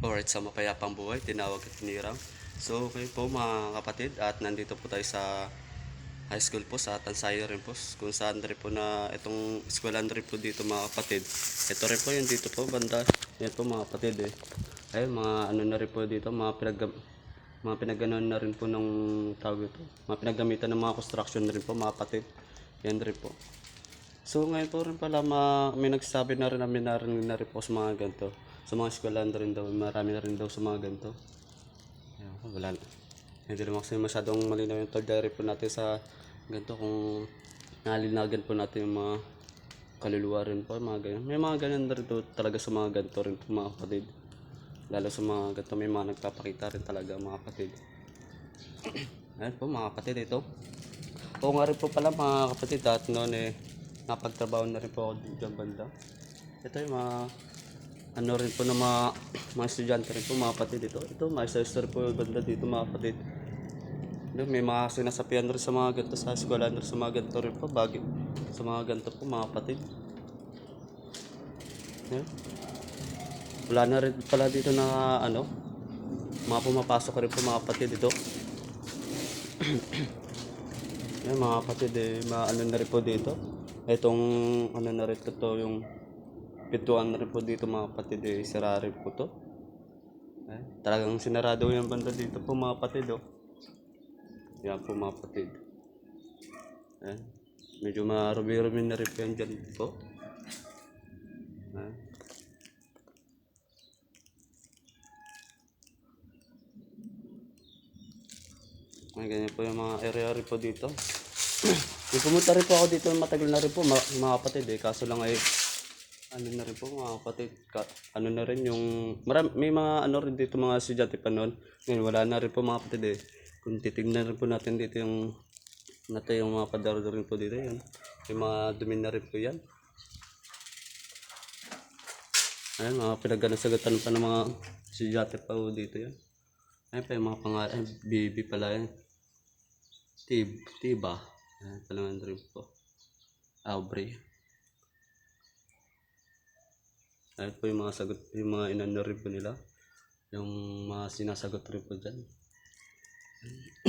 Alright, sa mapayapang buhay, tinawag at tinirang. So, kayo po mga kapatid, at nandito po tayo sa high school po, sa Tansayo rin po, kung saan rin po na itong eskwelahan rin po dito mga kapatid. Ito rin po yung dito po, banda. Yan po mga kapatid eh. Ayun, mga ano na rin po dito, mga pinag mga pinaganon na rin po ng tawag ito. Mga pinaggamitan ng mga construction na rin po mga kapatid. Yan rin po. So ngayon po rin pala ma, may nagsabi na rin namin na rin, na rin po sa mga ganito. Sa mga eskwelahan rin daw, marami na rin daw sa mga ganito. Ayan, wala na. Hindi naman kasi masyadong malinaw yung diary po natin sa ganito kung nalinagan po natin yung mga kaluluwa rin po, mga ganyan. May mga ganyan na rin to, talaga sa mga ganito rin po mga kapatid. Lalo sa mga ganito may mga nagpapakita rin talaga mga kapatid. Ayan po mga kapatid ito. Oo nga rin po pala mga kapatid at noon eh napagtrabaho na rin po ako dito banda. Ito yung mga ano rin po ng mga mga estudyante rin po mga kapatid ito. Ito mga isa po yung banda dito mga kapatid. Doon, may mga sinasapian rin sa mga ganito sa eskwela rin sa mga ganito rin po bagay sa mga ganito po mga kapatid. Ayan. Wala na rin pala dito na ano mga pumapasok rin po mga kapatid ito. Yan mga kapatid eh, maano na rin po dito. Itong ano na rin to, to yung pituan na rin po dito mga kapatid eh, sira rin po to. Eh, talagang sinarado yung banda dito po mga kapatid oh. Yan po mga kapatid. Eh, medyo marumi-rumi na rin po yan dyan po. Eh. Ay, ganyan po yung mga area rin po dito. Yung pumunta rin po ako dito matagal na rin po mga, kapatid eh. Kaso lang ay ano na rin po mga kapatid. Ka, ano na rin yung marami, may mga ano rin dito mga estudyante pa noon. Ngayon wala na rin po mga kapatid eh. Kung titignan rin po natin dito yung nato yung mga padaro rin po dito yan. Yung mga dumi na rin po yan. Ayan, mga pinagganasagatan pa ng mga estudyante pa po dito yan. Ayun pa yung mga pangalan. Baby pala yan. Tib, tiba. Ayan pala nga rin po. Aubrey. Ayun po yung mga sagot, yung mga inano rin po nila. Yung mga sinasagot rin po dyan.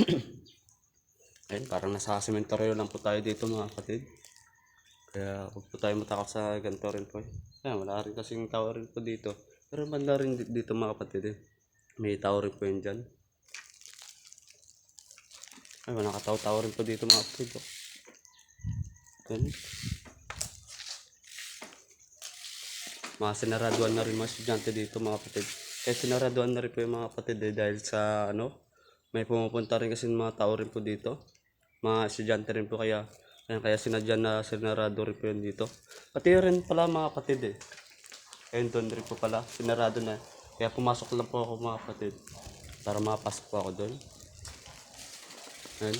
Ayun, parang nasa sementeryo lang po tayo dito mga kapatid. Kaya huwag po tayo matakot sa ganito rin po. Ayan, wala rin kasing tao rin po dito. Pero banda rin di- dito mga kapatid eh. May tao rin po yun dyan. Ay, nakataw-taw rin po dito mga kapatid. Oh. Ganun. Mga sinaraduan na rin mga estudyante dito mga kapatid. Kaya sinaraduan na rin po yung mga kapatid eh, dahil sa ano, may pumupunta rin kasi mga tao rin po dito. Mga estudyante rin po kaya kaya, kaya sinadya na sinarado rin po yun dito. Pati rin pala mga kapatid eh. Ayun doon rin po pala, sinarado na. Kaya pumasok lang po ako mga kapatid. Para makapasok po ako doon. Ayun.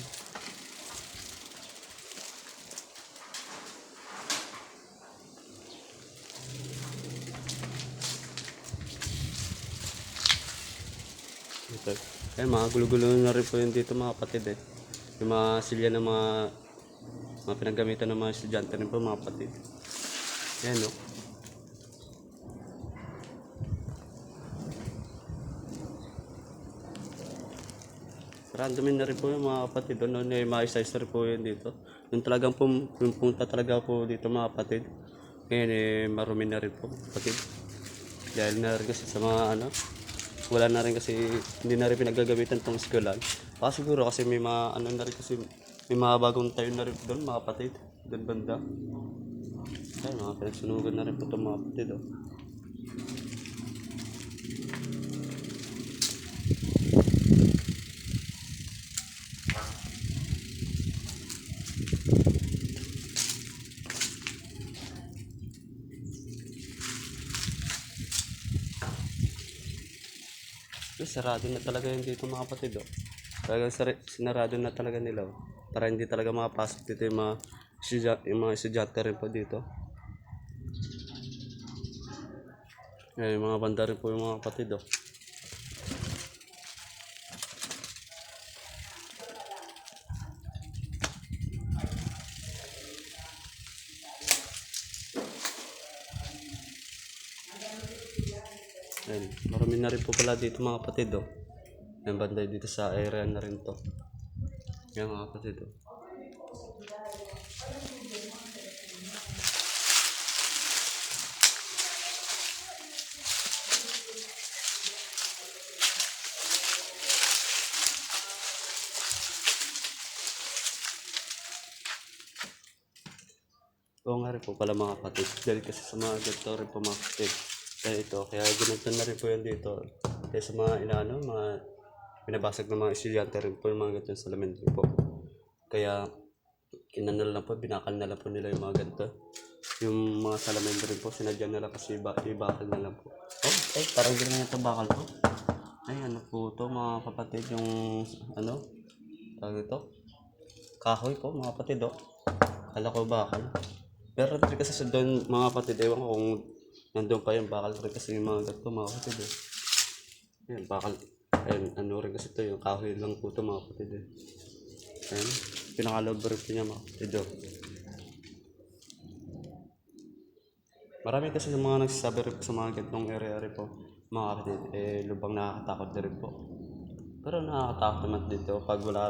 Ito. Ayun, mga gulo-gulo na rin po yun dito mga kapatid eh. Yung mga silya ng mga mga pinaggamitan ng mga estudyante rin po mga kapatid. Ayan no. Randomin na rin po yung mga kapatid. Yung mga isa-isa rin po yun dito. Yung talagang pum, yung punta talaga po dito mga kapatid. Ngayon eh marumi na rin po kapatid. Dahil na rin kasi sa mga ano, wala na rin kasi hindi na rin pinagagamitan tong eskwelahan. Baka siguro kasi may mga ano na rin kasi may mga bagong tayo na rin doon mga kapatid. Doon banda. Ay, mga pinagsunugan na rin po itong mga kapatid. Oh. Sarado na talaga yun dito mga kapatid. Oh. Talagang sinarado na talaga nila. Oh. Para hindi talaga makapasok dito yung mga yung mga estudyante rin po dito. Ayan, mga banda rin po yung mga kapatid. Oh. Ayan, marami marami na rin po pala dito mga kapatid oh. Yan banday dito sa area na rin to. Yan mga kapatid oh. Oo nga rin po pala mga kapatid. Dahil kasi sa mga ganito rin po mga kapatid. Kaya ito, kaya ganito na rin po yan dito. Kaya sa mga inaano, mga pinabasag ng mga estudyante rin po yung mga ganito sa lamin po. Kaya kinanal na po, binakal na lang po nila yung mga ganito. Yung mga salamin rin po, sinadya na lang kasi iba, ibakal na lang po. Oh, ay, parang ganyan ito bakal po. Ay, ano po to mga kapatid, yung ano, tawag ito, kahoy po mga kapatid oh. Kala ko bakal. Pero kasi sa doon mga kapatid, ewan kung nandun pa yung bakal rin kasi yung mga ganito mga kapatid eh. Yan, bakal. Ayun, ano rin kasi to yung kahoy lang po to mga kapatid eh. Ayun, pinakalob rin po niya mga kapatid oh. Marami kasi yung mga nagsasabi rin sa mga ganitong area rin po, mga kapatid, eh, lubang nakakatakot na rin po. Pero nakakatakot naman dito pag wala,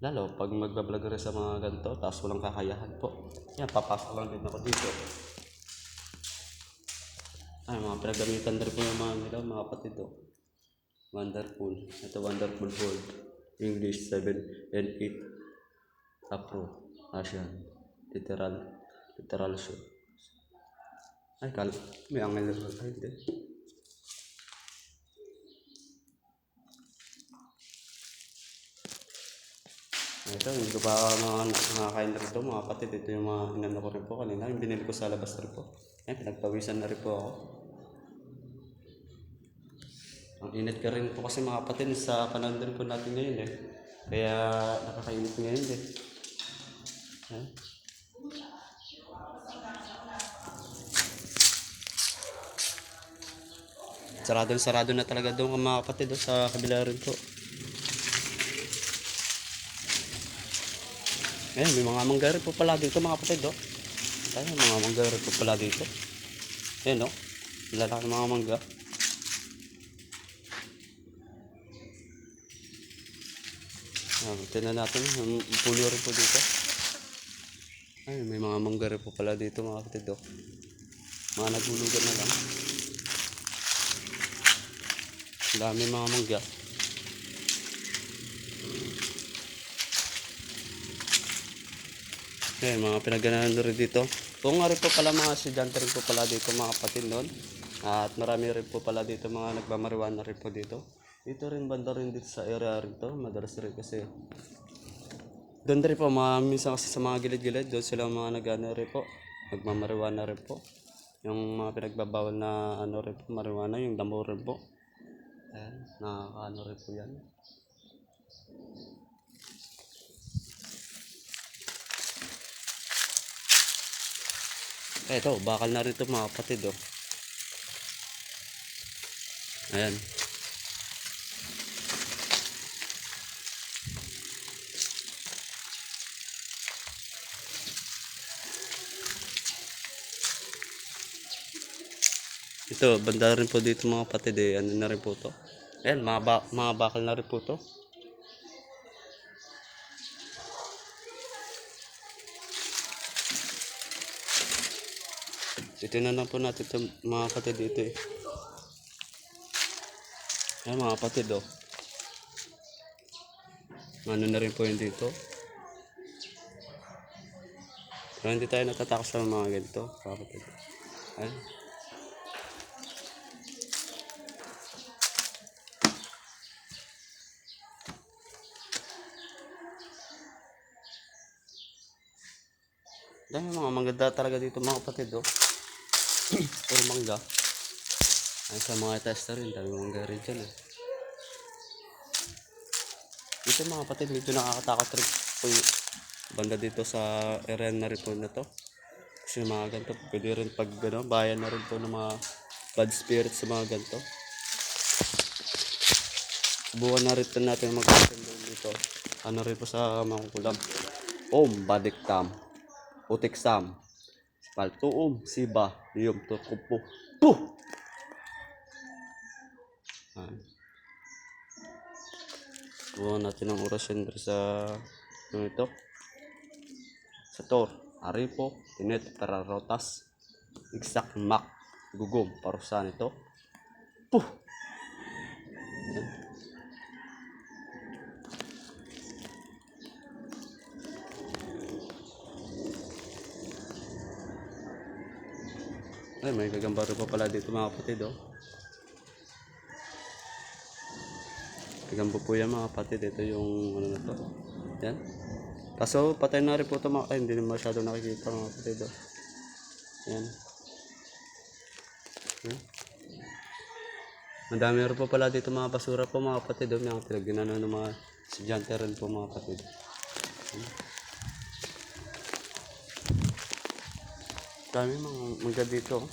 lalo pag magbablog rin sa mga ganito, tapos walang kakayahan po. Yan, papasok lang din ako dito. Ay, mga pinagamitan na rin po yung mga nila, mga kapatid oh. Wonderful. Ito wonderful hold. English 7 and 8. Apro. Asian. Literal. Literal show. Ay, kal may angel na Ay, hindi. Ito, hindi ko mga nakakain na rito mga kapatid. Ito yung mga inano ko rin po kanina. Yung binili ko sa labas na rin po. Ayan, pinagpawisan na rin po ako. Ang init ka rin po kasi mga kapatid sa panahon din po natin ngayon eh. Kaya nakakainit ngayon eh. Ayan. Sarado sarado na talaga doon ang mga kapatid oh, sa kabila rin po. Ayun, may mga mangga rin po pala dito mga kapatid oh. Ayun, mga mangga rin po pala dito. Ayun oh. Lalaki mga mangga. Ah, tingnan natin yung puno rin po dito. Ayun, may mga mangga rin po pala dito mga kapatid oh. Mga nagulugan na lang. Ang dami mga mangga. Ayan, mga pinaganahan rin dito. Oo nga rin po pala mga estudyante rin po pala dito mga kapatid noon. At marami rin po pala dito mga nagmamariwana rin po dito. Dito rin banda rin dito sa area rin to. Madalas rin kasi. Doon rin po, mga, minsan kasi sa mga gilid-gilid, doon sila mga nagano rin po. Nagmamariwana rin po. Yung mga pinagbabawal na ano rin po, marijuana, yung damo rin po. Ayan, nakakaano rin po yan. Eto, bakal na rin ito mga kapatid oh. Ayan. Ito, banda rin po dito mga kapatid eh. Ano na rin po to. Ayan, mga, ba- mga bakal na rin po to. Ito na lang po natin ito, mga kapatid dito eh. Ayan mga kapatid oh. Ano na rin po yun dito. Pero hindi tayo natatakot sa mga ganito, kapatid. Ayan. Dami mga maganda talaga dito mga kapatid oh. Puro mangga. Ay sa mga tester rin, dami mangga rin dyan eh. Dito mga kapatid, medyo nakakatakot rin po yung banda dito sa area na rin po na to. Kasi mga ganito, pwede rin pag ano, bayan na rin po ng mga bad spirits sa mga ganito. Subukan na rin natin mag dito. Ano rin po sa mga kulam. Om, badiktam. Utiksam. Paltuom, siba, liyom, tukupo. Puh! Buwan natin ang orasyon dito sa ano ito. Sa Tor, Aripo, Tinet, Tararotas, Iksak, Mak, Gugom, parusahan ito. Puh! Ay, may gagambaro pa pala dito mga kapatid, oh. Gagambo po yan mga kapatid. Ito yung ano na to. Yan. Kaso patay na rin po ito mga ay, hindi na masyado nakikita mga kapatid, oh. Yan. Hmm. Madami rin po pala dito mga basura po mga kapatid. Oh. Mga pinagginano ng mga estudyante rin po mga kapatid. Hmm. Dami mga mangga dito.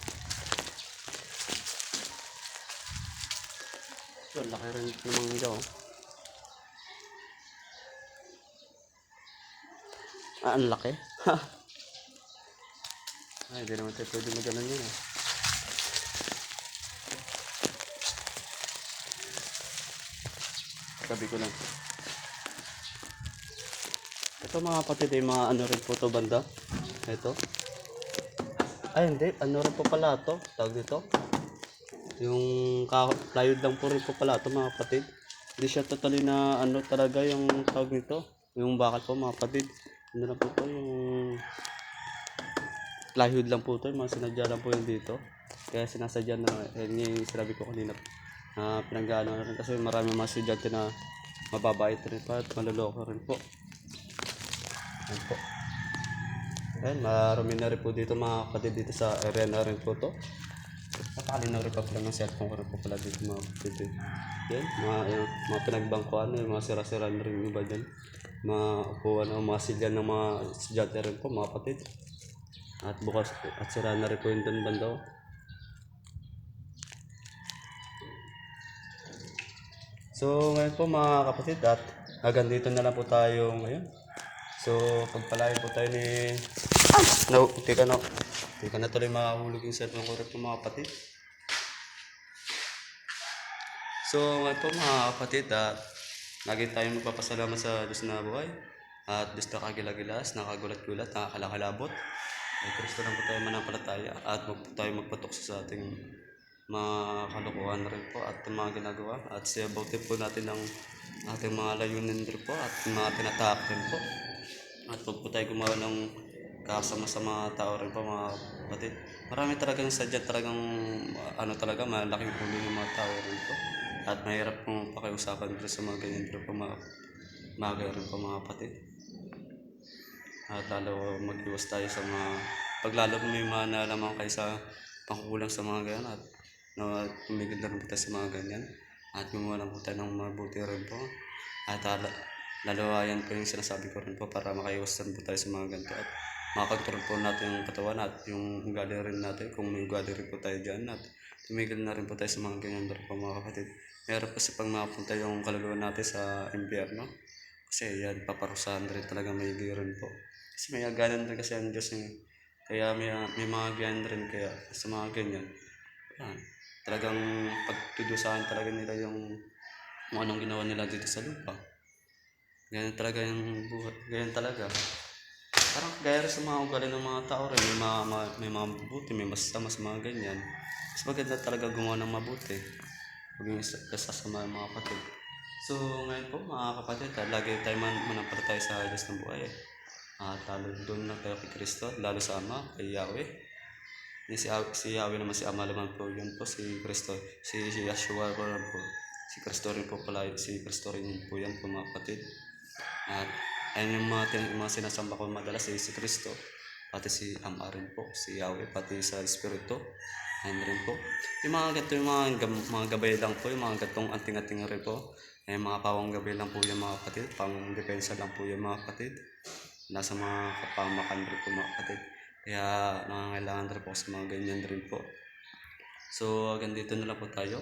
Ito, laki rin ng mangga oh. Ah, ang laki. Ay, hindi naman tayo pwede maganon yun eh. Tabi ko lang. Ito mga kapatid, eh, mga ano rin po to banda. Ito. Ay, hindi. Ano rin po pala to? Tawag dito. Yung plywood lang po rin po pala to mga kapatid. Hindi siya totally na ano talaga yung tawag nito. Yung bakal po mga kapatid. Ano lang po to yung plywood lang po to. Yung mga sinadya lang po yung dito. Kaya sinasadya na, eh, yun yung sinabi ko kanina. Na pinagano na rin kasi marami mga estudyante na mababait rin pa at maluloko rin po. Yan po. Ayan, marami na rin po dito mga kapatid dito sa area na rin po to. Nakakali na rin pa pala ng cellphone ko rin po pala dito mga kapatid. Yan, mga, yung, mga pinagbangkuan, yung mga sira-sira na rin iba dyan. Mga upuan o mga silyan ng mga estudyante rin po mga kapatid. At bukas, at sira na rin po yung doon banda. oh. So, ngayon po mga kapatid at hanggang dito na lang po tayo ngayon. So, pagpalain po tayo ni... Ah! No, hindi ka na. Na tuloy makahulog yung cellphone ko rin mga kapatid. So, ngayon po mga kapatid at lagi tayong magpapasalamat sa Diyos na buhay. At Diyos na kagilagilas, nakagulat-gulat, nakakalakalabot. Ay Kristo lang po tayo manampalataya at wag po tayo magpatok sa ating mga kalokohan rin po at mga ginagawa at siya bautin po natin ang ating mga layunin rin po at mga tinatahak rin po at wag po tayo gumawa ng kasama sa mga tao rin po mga kapatid. Marami talagang sadya talagang uh, ano talaga malaking huli yung mga tao rin po. At mahirap pong pakiusapan rin sa mga ganyan po mga mga rin po mga kapatid. At lalo mag-iwas tayo sa mga paglalo may mga nalaman kayo sa pangkukulang sa mga ganyan at na tumigil na rin sa mga ganyan. At gumawa lang po tayo ng mabuti rin po. At lalo, lalawayan po yung sinasabi ko rin po para makaiwasan po tayo sa mga ganito. At makakontrol po natin yung katawan at yung ugali rin natin kung may ugali rin po tayo dyan at tumigil na rin po tayo sa mga ganyan rin po mga kapatid meron kasi pag makapunta yung kaluluwa natin sa impyerno kasi yan paparusahan rin talaga may rin po kasi may aganan rin kasi ang Diyos eh. kaya may, may mga ganyan rin kaya sa mga ganyan yan talagang pagtudusahan talaga nila yung kung anong ginawa nila dito sa lupa. Ganyan talaga yung buhay. Ganyan talaga. Parang gaya rin sa mga ugali ng mga tao rin. May mga, mga, may mga mabuti, may masasama sa mga ganyan. Mas maganda talaga gumawa ng mabuti. Huwag yung kasasama yung mga kapatid. So, ngayon po mga kapatid, ah, lagi tayo man manampalataya sa Diyos ng buhay. At lalo doon na tayo kay Kristo, lalo sa Ama, kay Yahweh. Ni si, si Yahweh naman si Ama naman po yun po si Kristo si, si Yeshua po po si Kristo rin po pala si Kristo rin po yan po mga kapatid at ayun yung mga, tin- mga sinasamba ko madalas eh, si Kristo pati si Ama rin po si Yahweh pati sa Espiritu ayun rin po yung mga gato yung mga, mga gabay lang po yung mga gatong anting-anting rin po eh, mga pawang gabay lang po yung mga kapatid pang depensa lang po yung mga kapatid nasa mga kapamakan rin po mga kapatid kaya nangangailangan rin po sa mga ganyan rin po. So, hanggang dito na lang po tayo.